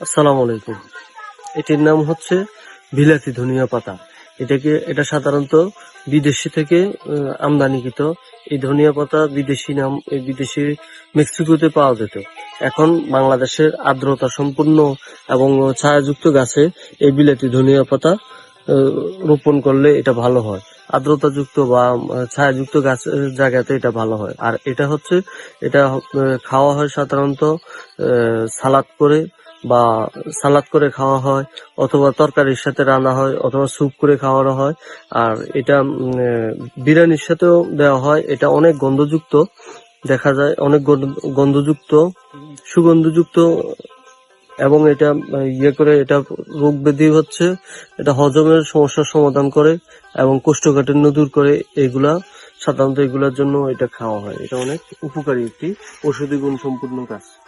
আসসালামু আলাইকুম এটির নাম হচ্ছে বিলাতি ধনিয়া পাতা। এটাকে, এটা সাধারণত বিদেশি থেকে আমদানিকৃত। এই ধনিয়া পাতা বিদেশি নাম, এই বিদেশি মেক্সিকোতে পাওয়া যেত। এখন বাংলাদেশের আর্দ্রতা সম্পূর্ণ এবং ছায়াযুক্ত গাছে এই বিলাতি ধনিয়া পাতা রোপণ করলে এটা ভালো হয়। আর্দ্রতাযুক্ত বা ছায়াযুক্ত গাছের জায়গাতে এটা ভালো হয়। আর এটা হচ্ছে, এটা খাওয়া হয় সাধারণত সালাদ করে বা সালাদ করে খাওয়া হয় অথবা তরকারির সাথে রান্না হয় অথবা স্যুপ করে খাওয়ানো হয়। আর এটা বিরিয়ানির সাথেও দেওয়া হয়। এটা অনেক গন্ধযুক্ত, দেখা যায়, অনেক গন্ধ- গন্ধযুক্ত, সুগন্ধযুক্ত এবং এটা ইয়ে করে এটা রোগ ব্যাধি হচ্ছে, এটা হজমের সমস্যার সমাধান করে এবং কোষ্ঠকাঠিন্য দূর করে এগুলা, সাধারণত এগুলার জন্য এটা খাওয়া হয়। এটা অনেক উপকারী একটি ঔষধি গুণ সম্পূর্ণ গাছ